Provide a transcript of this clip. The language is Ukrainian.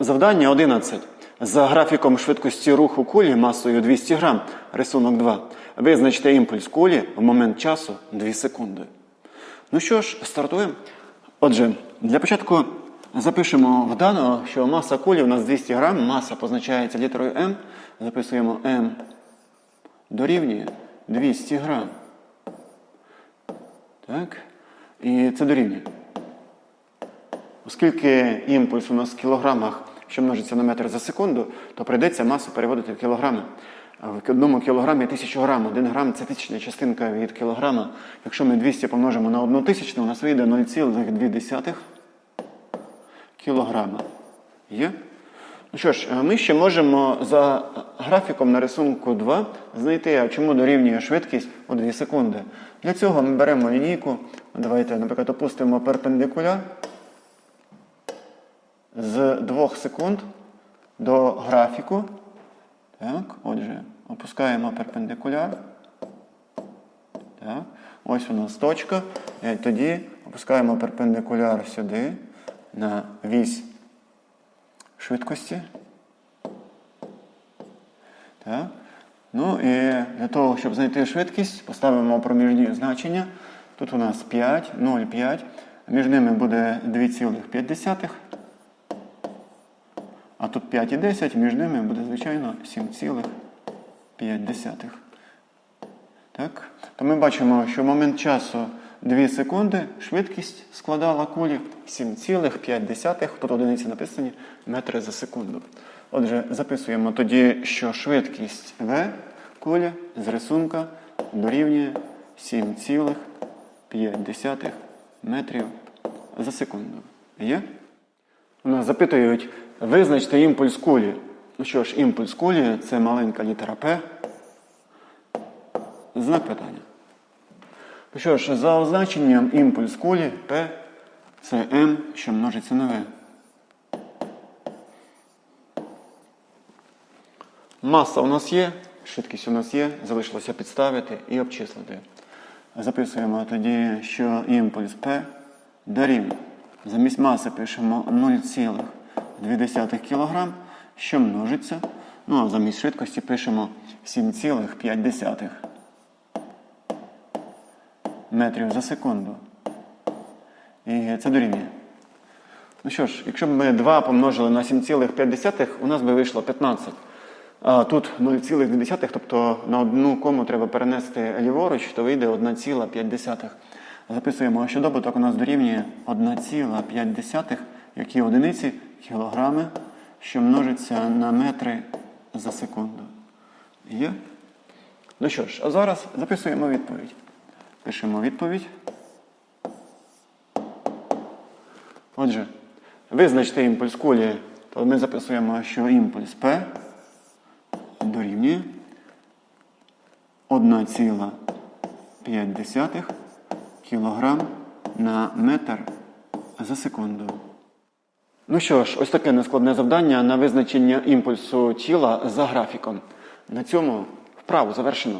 Завдання 11. За графіком швидкості руху кулі масою 200 грам, рисунок 2. Визначте імпульс кулі в момент часу 2 секунди. Ну що ж, стартуємо. Отже, для початку запишемо в даного, що маса кулі у нас 200 грам, маса позначається літерою М. Записуємо М дорівнює 200 грам. Так. І це дорівнює. Оскільки імпульс у нас в кілограмах, що множиться на метр за секунду, то прийдеться масу переводити в кілограми. В одному кілограмі 1000 грам. Один грам це тисячна частинка від кілограма. Якщо ми 200 помножимо на одну тисячну, у нас вийде 0,2 кілограма. Є? Ну що ж, ми ще можемо за графіком на рисунку 2 знайти, чому дорівнює швидкість у 2 секунди. Для цього ми беремо лінійку. Давайте, наприклад, опустимо перпендикуляр з 2 секунд до графіку. Так, отже, опускаємо перпендикуляр. Так, ось у нас точка. І тоді опускаємо перпендикуляр сюди на вісь швидкості. Так. Ну і для того, щоб знайти швидкість, поставимо проміжні значення. Тут у нас 5, 0,5. Між ними буде 2,5. Тут 5 і 10, між ними буде, звичайно, 7,5. Так? То ми бачимо, що в момент часу 2 секунди швидкість складала кулі 7,5, тут одиниці написані, метри за секунду. Отже, записуємо тоді, що швидкість В кулі з рисунка дорівнює 7,5 метрів за секунду. Є? Нас запитують, визначте імпульс кулі. Ну що ж, імпульс кулі це маленька літера П. Знак питання. Ну що ж, за означенням імпульс кулі P це М, що множиться на В. Маса у нас є, швидкість у нас є, залишилося підставити і обчислити. Записуємо тоді, що імпульс P дорівнює. Замість маси пишемо 0,2 кг, що множиться. Ну а замість швидкості пишемо 7,5 метрів за секунду. І це дорівнює. Ну що ж, якщо б ми 2 помножили на 7,5, у нас би вийшло 15. А тут 0,2, тобто на одну кому треба перенести ліворуч, то вийде 1,5. Записуємо, що добуток у нас дорівнює 1,5, які одиниці кілограми, що множиться на метри за секунду. Є? Ну що ж, а зараз записуємо відповідь. Пишемо відповідь. Отже, визначте імпульс кулі, то ми записуємо, що імпульс P дорівнює 1,5 кг на метр за секунду. Ну що ж, ось таке нескладне завдання на визначення імпульсу тіла за графіком. На цьому вправу завершено.